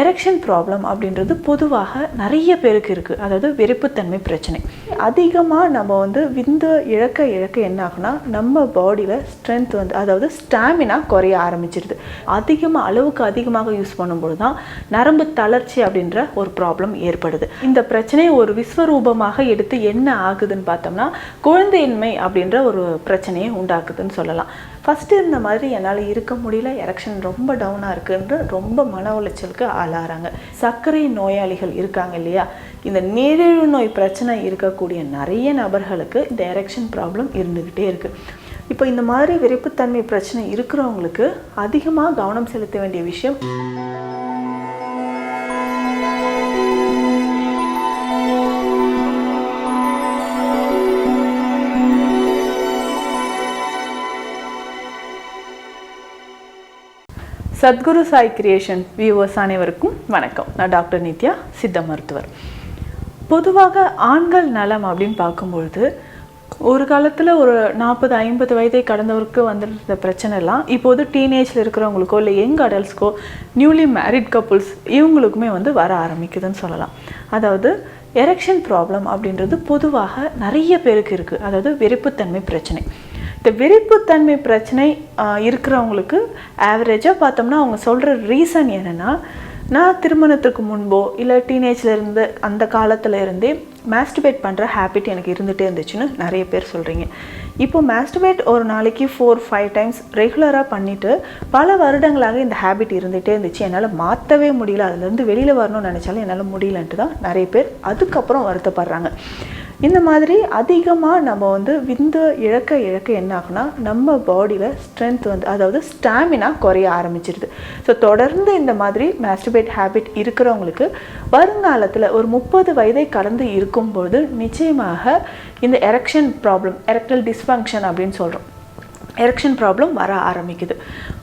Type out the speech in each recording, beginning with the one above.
Erection problem அப்படின்றது பொதுவாக நிறைய பேருக்கு இருக்குது அதாவது வெறுப்புத்தன்மை பிரச்சனை. அதிகமாக நம்ம வந்து விந்து இழக்க இழக்க என்ன ஆகுனா நம்ம பாடியில் ஸ்ட்ரென்த் வந்து அதாவது ஸ்டாமினா குறைய ஆரம்பிச்சிருது. அதிகமாக அளவுக்கு அதிகமாக யூஸ் பண்ணும்போது தான் நரம்பு தளர்ச்சி அப்படின்ற ஒரு ப்ராப்ளம் ஏற்படுது. இந்த பிரச்சனையை ஒரு விஸ்வரூபமாக எடுத்து என்ன ஆகுதுன்னு பார்த்தோம்னா குழந்தையின்மை அப்படின்ற ஒரு பிரச்சனையை உண்டாக்குதுன்னு சொல்லலாம். ஃபஸ்ட்டு இருந்த மாதிரி என்னால் இருக்க முடியல எரெக்ஷன் ரொம்ப டவுனாக இருக்குன்ற ரொம்ப மன உளைச்சலுக்கு ஆளாகிறாங்க சர்க்கரை நோயாளிகள் இருக்காங்க இல்லையா? இந்த நீரிழிவு நோய் பிரச்சனை இருக்கக்கூடிய நிறைய நபர்களுக்கு இந்த எரெக்ஷன் ப்ராப்ளம் இருந்துக்கிட்டே இருக்குது இப்போ இந்த மாதிரி விரைப்புத்தன்மை பிரச்சனை இருக்கிறவங்களுக்கு அதிகமாக கவனம் செலுத்த வேண்டிய விஷயம் சத்குரு சாய் கிரியேஷன் வியூவர்ஸ் அனைவருக்கும் வணக்கம். நான் டாக்டர் நித்யா சித்த மருத்துவர். பொதுவாக ஆண்கள் நலம் அப்படின்னு பார்க்கும்பொழுது ஒரு காலத்தில் ஒரு நாற்பது ஐம்பது வயதை கடந்தவருக்கு வந்துருந்த பிரச்சனைலாம் இப்போது டீனேஜில் இருக்கிறவங்களுக்கோ இல்லை யங் அடல்ட்ஸ்க்கோ நியூலி மேரிட் கப்புள்ஸ் இவங்களுக்குமே வந்து வர ஆரம்பிக்குதுன்னு சொல்லலாம். அதாவது எரெக்ஷன் ப்ராப்ளம் அப்படின்றது பொதுவாக நிறைய பேருக்கு இருக்குது அதாவது வெறுப்புத்தன்மை பிரச்சனை. இந்த விரிப்புத்தன்மை பிரச்சனை இருக்கிறவங்களுக்கு ஆவரேஜாக பார்த்தோம்னா அவங்க சொல்கிற ரீசன் என்னென்னா நான் திருமணத்துக்கு முன்போ இல்லை டீனேஜில் இருந்து அந்த காலத்தில் இருந்தே மேஸ்டிபேட் பண்ணுற ஹேபிட் எனக்கு இருந்துகிட்டே இருந்துச்சுன்னு நிறைய பேர் சொல்கிறீங்க இப்போ மேஸ்டிபேட் ஒரு நாளைக்கு ஃபோர் ஃபைவ் டைம்ஸ் ரெகுலராக பண்ணிவிட்டு பல வருடங்களாக இந்த ஹேபிட் இருந்துகிட்டே இருந்துச்சு. என்னால் மாற்றவே முடியல. அதுலேருந்து வெளியில் வரணும்னு நினச்சாலும் என்னால் முடியலன்ட்டு தான் நிறைய பேர் அதுக்கப்புறம் வருத்தப்படுறாங்க. இந்த மாதிரி அதிகமாக நம்ம வந்து விந்து இழக்க இழக்க என்ன ஆகுனா நம்ம பாடியில் ஸ்ட்ரென்த் வந்து அதாவது ஸ்டாமினா குறைய ஆரம்பிச்சிருது. ஸோ தொடர்ந்து இந்த மாதிரி மாஸ்டிபேட் ஹேபிட் இருக்கிறவங்களுக்கு வருங்காலத்தில் ஒரு முப்பது வயதை கடந்து இருக்கும்போது நிச்சயமாக இந்த எரெக்ஷன் ப்ராப்ளம் எரெக்டல் டிஸ்ஃபங்க்ஷன் அப்படின்னு சொல்கிறோம் எரெக்ஷன் ப்ராப்ளம் வர ஆரம்பிக்குது.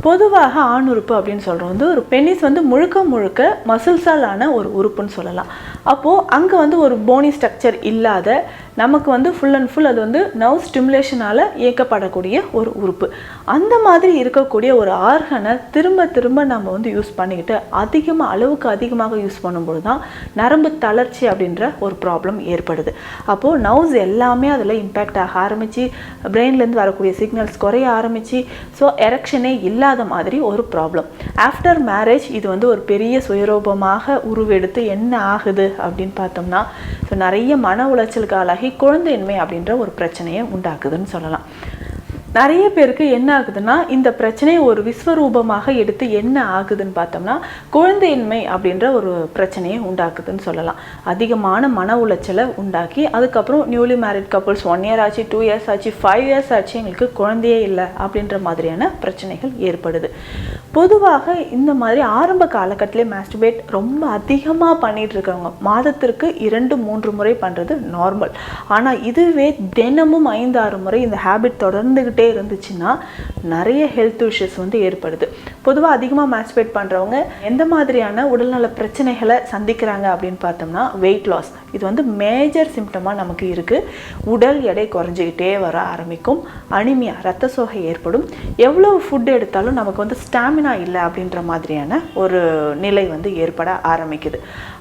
பொதுவாக ஆண் உறுப்பு அப்படின்னு சொல்கிறோம் வந்து ஒரு பெனிஸ் வந்து முழுக்க முழுக்க மசில்ஸால் ஆன ஒரு உறுப்புன்னு சொல்லலாம். அப்போது அங்கே வந்து ஒரு போனி ஸ்ட்ரக்சர் இல்லாத நமக்கு வந்து ஃபுல் அண்ட் ஃபுல் அது வந்து நர்வ் ஸ்டிமுலேஷனால் இயக்கப்படக்கூடிய ஒரு உறுப்பு. அந்த மாதிரி இருக்கக்கூடிய ஒரு ஆர்கனை திரும்ப திரும்ப நம்ம வந்து யூஸ் பண்ணிக்கிட்டு அதிகமாக அளவுக்கு அதிகமாக யூஸ் பண்ணும்போது தான் நரம்பு தளர்ச்சி அப்படின்ற ஒரு ப்ராப்ளம் ஏற்படுது. அப்போது நர்வ்ஸ் எல்லாமே அதில் இம்பேக்ட் ஆக ஆரம்பித்து பிரெயின்லேருந்து வரக்கூடிய சிக்னல்ஸ் குறைய ஆரம்பித்து ஸோ எரக்ஷனே இல்லாத மாதிரி ஒரு ப்ராப்ளம் ஆஃப்டர் மேரேஜ் இது வந்து ஒரு பெரிய சுயரூபமாக உருவெடுத்து என்ன ஆகுது அப்படின்னு பார்த்தோம்னா ஸோ நிறைய மன உளைச்சலுக்கு ஆளாகி குழந்தையின்மை அப்படின்ற ஒரு பிரச்சனையை உண்டாக்குதுன்னு சொல்லலாம். நிறைய பேருக்கு என்ன ஆகுதுன்னா இந்த பிரச்சனையை ஒரு விஸ்வரூபமாக எடுத்து என்ன ஆகுதுன்னு பார்த்தோம்னா குழந்தையின்மை அப்படின்ற ஒரு பிரச்சனையை உண்டாக்குதுன்னு சொல்லலாம். அதிகமான மன உளைச்சலை உண்டாக்கி அதுக்கப்புறம் newly married couples one year ஆச்சு டூ இயர்ஸ் ஆச்சு ஃபைவ் இயர்ஸ் ஆச்சு எங்களுக்கு குழந்தையே இல்லை அப்படின்ற மாதிரியான பிரச்சனைகள் ஏற்படுது. பொதுவாக இந்த மாதிரி ஆரம்ப காலகட்டத்திலே மாஸ்டிபேட் ரொம்ப அதிகமாக பண்ணிட்டு இருக்கவங்க மாதத்திற்கு இரண்டு மூன்று முறை பண்ணுறது நார்மல் ஆனால் இதுவே தினமும் ஐந்து ஆறு முறை இந்த ஹேபிட் தொடர்ந்துக்கிட்டே இருந்துச்சுன்னா நிறைய ஹெல்த் இஷ்யூஸ் வந்து ஏற்படுது. பொதுவாக அதிகமாக மேஸ்பேட் பண்ணுறவங்க எந்த மாதிரியான உடல்நல பிரச்சனைகளை சந்திக்கிறாங்க அப்படின்னு பார்த்தோம்னா வெயிட் லாஸ் இது வந்து மேஜர் சிம்டமாக நமக்கு இருக்குது உடல் எடை குறைஞ்சிக்கிட்டே வர ஆரம்பிக்கும். அனிமியா ரத்த சோகை ஏற்படும். எவ்வளோ ஃபுட் எடுத்தாலும் நமக்கு வந்து ஸ்டாமினா இல்லை அப்படின்ற மாதிரியான ஒரு நிலை வந்து ஏற்பட ஆரம்பிக்குது.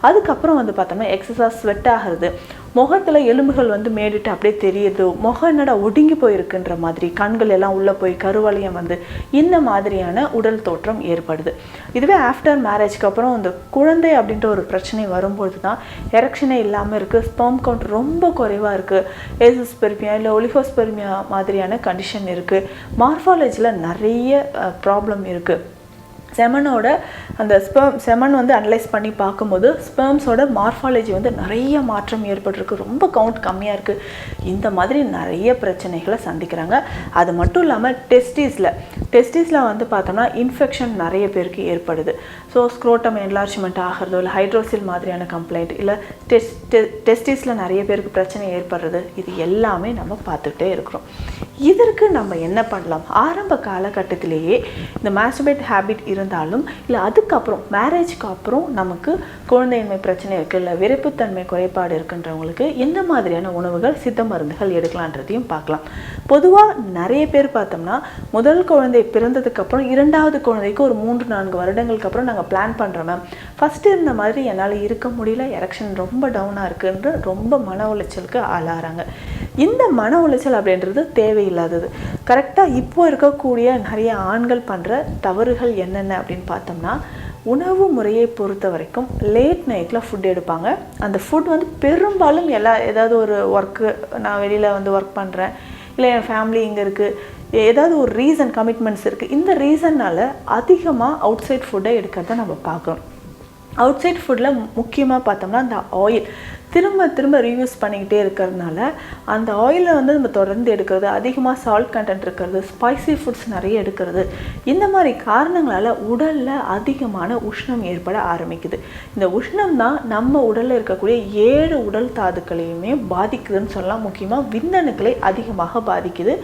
அதுக்கப்புறம் வந்து பார்த்தோம்னா எக்ஸசைஸ் ஸ்வெட் ஆகிறது. முகத்தில் எலும்புகள் வந்து மேடிட்டு அப்படியே தெரியுது. முகம் என்னடா ஒடுங்கி போயிருக்குன்ற மாதிரி கண்கள் எல்லாம் உள்ளே போய் கருவளையம் வந்து இந்த மாதிரியான உடல் தோற்றம் ஏற்படுது. இதுவே ஆஃப்டர் மேரேஜ்க்கு அப்புறம் இந்த குழந்தை அப்படின்ற ஒரு பிரச்சனை வரும்பொழுது தான் எரெக்ஷனே இல்லாமல் இருக்குது ஸ்பெர்ம் கவுண்ட் ரொம்ப குறைவாக இருக்குது ஏசஸ்பெர்மியா இல்லை ஒலிஃபோஸ்பெருமியா மாதிரியான கண்டிஷன் இருக்குது மார்ஃபாலஜியில் நிறைய ப்ராப்ளம் இருக்குது செமனோட அந்த ஸ்பெர்ம் செமன் வந்து அனலைஸ் பண்ணி பார்க்கும்போது ஸ்பெர்ம்ஸோட மார்ஃபாலஜி வந்து நிறைய மாற்றம் ஏற்பட்டிருக்கு. ரொம்ப கவுண்ட் கம்மியாக இருக்குது இந்த மாதிரி நிறைய பிரச்சனைகளை சந்திக்கிறாங்க. அது மட்டும் இல்லாமல் டெஸ்டிஸில் டெஸ்டிஸில் வந்து பார்த்தோம்னா இன்ஃபெக்ஷன் நிறைய பேருக்கு ஏற்படுது. ஸோ ஸ்க்ரோட்டம் என்லார்ஜ்மெண்ட் ஆகிறதோ இல்லை ஹைட்ரோசில் மாதிரியான கம்ப்ளைண்ட் இல்லை டெஸ்ட் டெஸ்டிஸில் நிறைய பேருக்கு பிரச்சனை ஏற்படுறது இது எல்லாமே நம்ம பார்த்துக்கிட்டே இருக்கிறோம். இதற்கு நம்ம என்ன பண்ணலாம்? ஆரம்ப காலகட்டத்திலேயே இந்த மாஸ்டர்பேட் ஹேபிட் இருந்து இருந்தாலும் இல்லை அதுக்கப்புறம் மேரேஜ்க்கு அப்புறம் நமக்கு குழந்தையின்மை பிரச்சனை இருக்குது இல்லை விரைப்புத்தன்மை குறைபாடு இருக்குன்றவங்களுக்கு எந்த மாதிரியான உணவுகள் சித்த மருந்துகள் எடுக்கலான்றதையும் பார்க்கலாம். பொதுவாக நிறைய பேர் பார்த்தோம்னா முதல் குழந்தை பிறந்ததுக்கப்புறம் இரண்டாவது குழந்தைக்கு ஒரு மூன்று நான்கு வருடங்களுக்கு அப்புறம் நாங்கள் பிளான் பண்ணுறோம் மேம் ஃபஸ்ட்டு இருந்த மாதிரி என்னால் இருக்க முடியல எரெக்ஷன் ரொம்ப டவுனாக இருக்குன்ற ரொம்ப மன உளைச்சலுக்கு ஆளாகிறாங்க இந்த மன உளைச்சல் அப்படின்றது தேவையில்லாதது. கரெக்டாக இப்போ இருக்கக்கூடிய நிறைய ஆண்கள் பண்ணுற தவறுகள் என்னென்ன அப்படின்னு பார்த்தோம்னா உணவு முறையை பொறுத்த வரைக்கும் லேட் நைட்டில் ஃபுட் எடுப்பாங்க. அந்த ஃபுட் வந்து பெரும்பாலும் எல்லா ஏதாவது ஒரு ஒர்க்கு நான் வெளியில் வந்து ஒர்க் பண்ணுறேன் இல்லை என் ஃபேமிலி இங்கே இருக்குது ஏதாவது ஒரு ரீசன் கமிட்மெண்ட்ஸ் இருக்குது இந்த ரீசன்னால் அதிகமாக அவுட் சைட் ஃபுட்டை எடுக்கிறத நம்ம பார்க்குறோம். அவுட் சைட் ஃபுட்டில் முக்கியமாக பார்த்தோம்னா அந்த ஆயில் திரும்ப திரும்ப ரீயூஸ் பண்ணிக்கிட்டே இருக்கிறதுனால அந்த ஆயிலை வந்து நம்ம தொடர்ந்து எடுக்கிறது அதிகமாக சால்ட் கண்டென்ட் இருக்கிறது ஸ்பைசி ஃபுட்ஸ் நிறைய எடுக்கிறது இந்த மாதிரி காரணங்களால் உடலில் அதிகமான உஷ்ணம் ஏற்பட ஆரம்பிக்குது. இந்த உஷ்ணம் தான் நம்ம உடலில் இருக்கக்கூடிய ஏழு உடல் தாதுக்களையுமே பாதிக்குதுன்னு சொல்லலாம். முக்கியமாக விந்தணுக்களை அதிகமாக பாதிக்குது.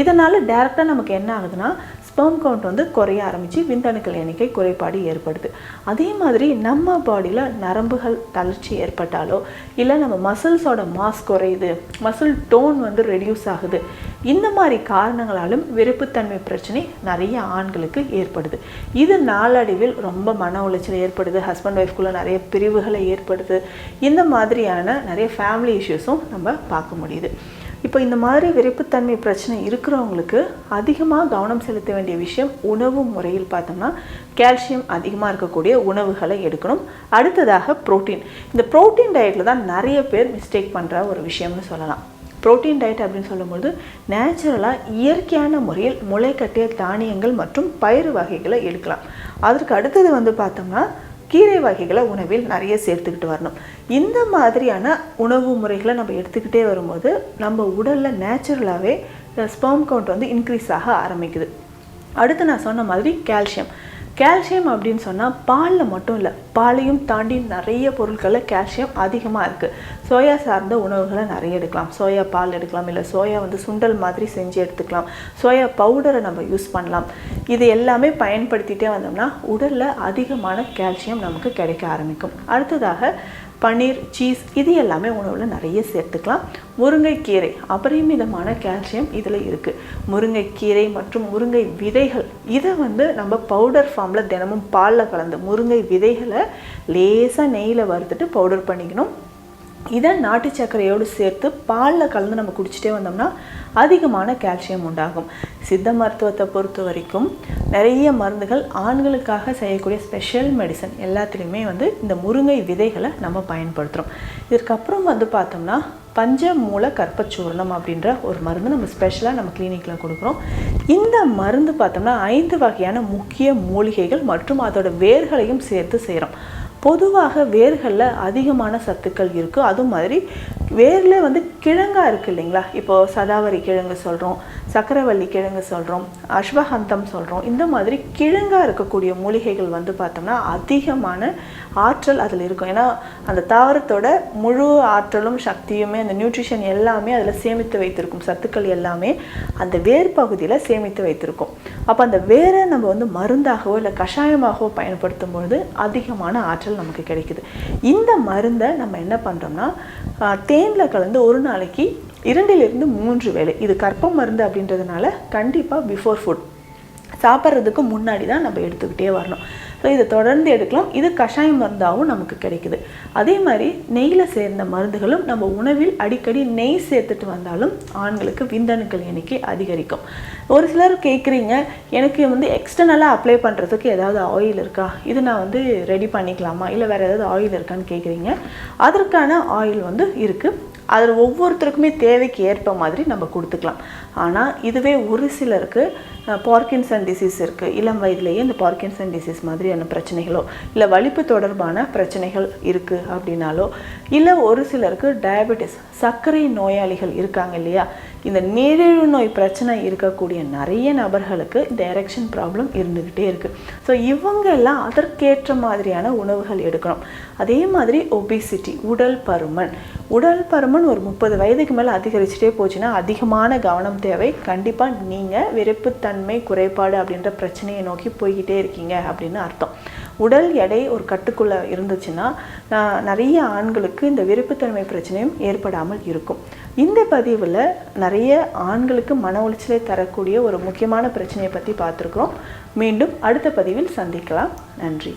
இதனால் டேரெக்டாக நமக்கு என்ன ஆகுதுன்னா ஸ்பெர்ம் கவுண்ட் வந்து குறைய ஆரம்பித்து விந்தணுக்கள் எண்ணிக்கை குறைபாடு ஏற்படுது. அதே மாதிரி நம்ம பாடியில் நரம்புகள் தளர்ச்சி ஏற்பட்டாலோ இல்லை நம்ம மசில்ஸோட மாஸ் குறையுது மசில் டோன் வந்து ரெடியூஸ் ஆகுது இந்த மாதிரி காரணங்களாலும் விருப்பத்தன்மை பிரச்சனை நிறைய ஆண்களுக்கு ஏற்படுது. இது நாளடைவில் ரொம்ப மன உளைச்சல் ஏற்படுது ஹஸ்பண்ட் ஒய்ஃப்குள்ளே நிறைய பிரிவுகளை ஏற்படுது இந்த மாதிரியான நிறைய ஃபேமிலி இஷ்யூஸும் நம்ம பார்க்க முடியுது. இப்போ இந்த மாதிரி விரைப்புத்தன்மை பிரச்சனை இருக்கிறவங்களுக்கு அதிகமாக கவனம் செலுத்த வேண்டிய விஷயம் உணவு முறையில் பார்த்தோம்னா கால்சியம் அதிகமாக இருக்கக்கூடிய உணவுகளை எடுக்கணும். அடுத்ததாக புரோட்டீன். இந்த புரோட்டீன் டயட்டில் தான் நிறைய பேர் மிஸ்டேக் பண்ணுற ஒரு விஷயம்னு சொல்லலாம். புரோட்டீன் டயட் அப்படின்னு சொல்லும்போது நேச்சுரலாக இயற்கையான முறையில் முளைக்கட்டிய தானியங்கள் மற்றும் பயிறு வகைகளை எடுக்கலாம். அதற்கு அடுத்தது வந்து பார்த்தோம்னா கீரை வகைகளை உணவில் நிறைய சேர்த்துக்கிட்டு வரணும். இந்த மாதிரியான உணவு முறைகளை நம்ம எடுத்துக்கிட்டே வரும்போது நம்ம உடலில் நேச்சுரலாகவே ஸ்பெர்ம் கவுண்ட் வந்து இன்க்ரீஸ் ஆக ஆரம்பிக்குது. அடுத்து நான் சொன்ன மாதிரி கால்சியம் கால்சியம் அப்படின்னு சொன்னால் பாலில் மட்டும் இல்லை பாலையும் தாண்டி நிறைய பொருட்களில் கால்சியம் அதிகமாக இருக்குது சோயா சார்ந்த உணவுகளை நிறைய எடுக்கலாம். சோயா பால் எடுக்கலாம் இல்லை சோயா வந்து சுண்டல் மாதிரி செஞ்சு எடுத்துக்கலாம். சோயா பவுடரை நம்ம யூஸ் பண்ணலாம். இது எல்லாமே பயன்படுத்திகிட்டே வந்தோம்னா உடலில் அதிகமான கால்சியம் நமக்கு கிடைக்க ஆரம்பிக்கும். அடுத்ததாக பன்னீர் சீஸ் இது எல்லாமே உணவில் நிறைய சேர்த்துக்கலாம். முருங்கைக்கீரை அபரிமிதமான கால்சியம் இதில் இருக்குது முருங்கைக்கீரை மற்றும் முருங்கை விதைகள் இதை வந்து நம்ம பவுடர் ஃபார்மில் தினமும் பாலில் கலந்து முருங்கை விதைகளை லேசாக நெய்யில் வறுத்துட்டு பவுடர் பண்ணிக்கணும். இதை நாட்டு சர்க்கரையோடு சேர்த்து பாலில் கலந்து நம்ம குடிச்சிட்டே வந்தோம்னா அதிகமான கால்சியம் உண்டாகும். சித்த மருத்துவத்தை பொறுத்த வரைக்கும் நிறைய மருந்துகள் ஆண்களுக்காக செய்யக்கூடிய ஸ்பெஷல் மெடிசன் எல்லாத்துலேயுமே வந்து இந்த முருங்கை விதைகளை நம்ம பயன்படுத்துகிறோம் இதற்கப்புறம் வந்து பார்த்தோம்னா பஞ்ச மூல கற்பச்சூர்ணம் அப்படின்ற ஒரு மருந்து நம்ம ஸ்பெஷலாக நம்ம கிளினிக்கில் கொடுக்குறோம். இந்த மருந்து பார்த்தோம்னா ஐந்து வகையான முக்கிய மூலிகைகள் மற்றும் அதோட வேர்களையும் சேர்த்து செய்கிறோம் பொதுவாக வேர்களில் அதிகமான சத்துக்கள் இருக்குது அது மாதிரி வேரில் வந்து கிழங்காக இருக்குது இல்லைங்களா? இப்போது சதாவரி கிழங்கு சொல்கிறோம் சக்கரவள்ளி கிழங்கு சொல்கிறோம் அஸ்வகந்தம் சொல்கிறோம் இந்த மாதிரி கிழங்காக இருக்கக்கூடிய மூலிகைகள் வந்து பார்த்தோம்னா அதிகமான ஆற்றல் அதில் இருக்கும். ஏன்னா அந்த தாவரத்தோட முழு ஆற்றலும் சக்தியுமே அந்த நியூட்ரிஷன் எல்லாமே அதில் சேமித்து வைத்திருக்கும். சத்துக்கள் எல்லாமே அந்த வேர் பகுதியில் சேமித்து வைத்திருக்கும். அப்போ அந்த வேரை நம்ம வந்து மருந்தாகவோ இல்லை கஷாயமாகவோ பயன்படுத்தும் பொழுது அதிகமான ஆற்றல் நமக்கு கிடைக்குது. இந்த மருந்தை நம்ம என்ன பண்ணுறோம்னா தேனில் கலந்து ஒரு நாளைக்கு இரண்டிலிருந்து மூன்று வேளை. இது கற்ப மருந்து அப்படின்றதுனால கண்டிப்பாக பிஃபோர் ஃபுட் சாப்பிட்றதுக்கு முன்னாடி தான் நம்ம எடுத்துக்கிட்டே வரணும். ஸோ இதை தொடர்ந்து எடுக்கலாம். இது கஷாய மருந்தாகவும் நமக்கு கிடைக்குது. அதே மாதிரி நெய்யில் சேர்ந்த மருந்துகளும் நம்ம உணவில் அடிக்கடி நெய் சேர்த்துட்டு வந்தாலும் ஆண்களுக்கு விந்தணுக்கள் எண்ணிக்கை அதிகரிக்கும். ஒரு சிலர் கேட்குறீங்க எனக்கு வந்து எக்ஸ்டர்னலாக அப்ளை பண்ணுறதுக்கு ஏதாவது ஆயில் இருக்கா? இது நான் வந்து ரெடி பண்ணிக்கலாமா? இல்லை வேறு ஏதாவது ஆயில் இருக்கான்னு கேட்குறீங்க அதற்கான ஆயில் வந்து இருக்குது அதில் ஒவ்வொருத்தருக்குமே தேவைக்கு ஏற்ப மாதிரி நம்ம கொடுத்துக்கலாம். ஆனால் இதுவே ஒரு சிலருக்கு பார்க்கின்சன் டிசீஸ் இருக்குது இளம் வயதிலேயே இந்த பார்க்கின்சன் டிசீஸ் மாதிரியான பிரச்சனைகளோ இல்லை வலிப்பு தொடர்பான பிரச்சனைகள் இருக்குது அப்படின்னாலோ இல்லை ஒரு சிலருக்கு டயபெட்டிஸ் சர்க்கரை நோயாளிகள் இருக்காங்க இல்லையா? இந்த நீரிழிவு நோய் பிரச்சனை இருக்கக்கூடிய நிறைய நபர்களுக்கு இந்த எரெக்ஷன் ப்ராப்ளம் இருந்துக்கிட்டே இருக்குது ஸோ இவங்க எல்லாம் அதற்கேற்ற மாதிரியான உணவுகள் எடுக்கணும். அதே மாதிரி ஒபிசிட்டி உடல் பருமன். உடல் பருமன் ஒரு முப்பது வயதுக்கு மேலே அதிகரிச்சுட்டே போச்சுன்னா அதிகமான கவனம் தேவை. கண்டிப்பாக நீங்கள் விருப்புத்தன்மை குறைபாடு அப்படின்ற பிரச்சனையை நோக்கி போய்கிட்டே இருக்கீங்க அப்படின்னு அர்த்தம். உடல் எடை ஒரு கட்டுக்குள்ளே இருந்துச்சுன்னா நிறைய ஆண்களுக்கு இந்த விருப்புத்தன்மை பிரச்சனையும் ஏற்படாமல் இருக்கும். இந்த பதிவில் நிறைய ஆண்களுக்கு மன உளைச்சலை தரக்கூடிய ஒரு முக்கியமான பிரச்சனையை பற்றி பார்த்துருக்குறோம். மீண்டும் அடுத்த பதிவில் சந்திக்கலாம். நன்றி.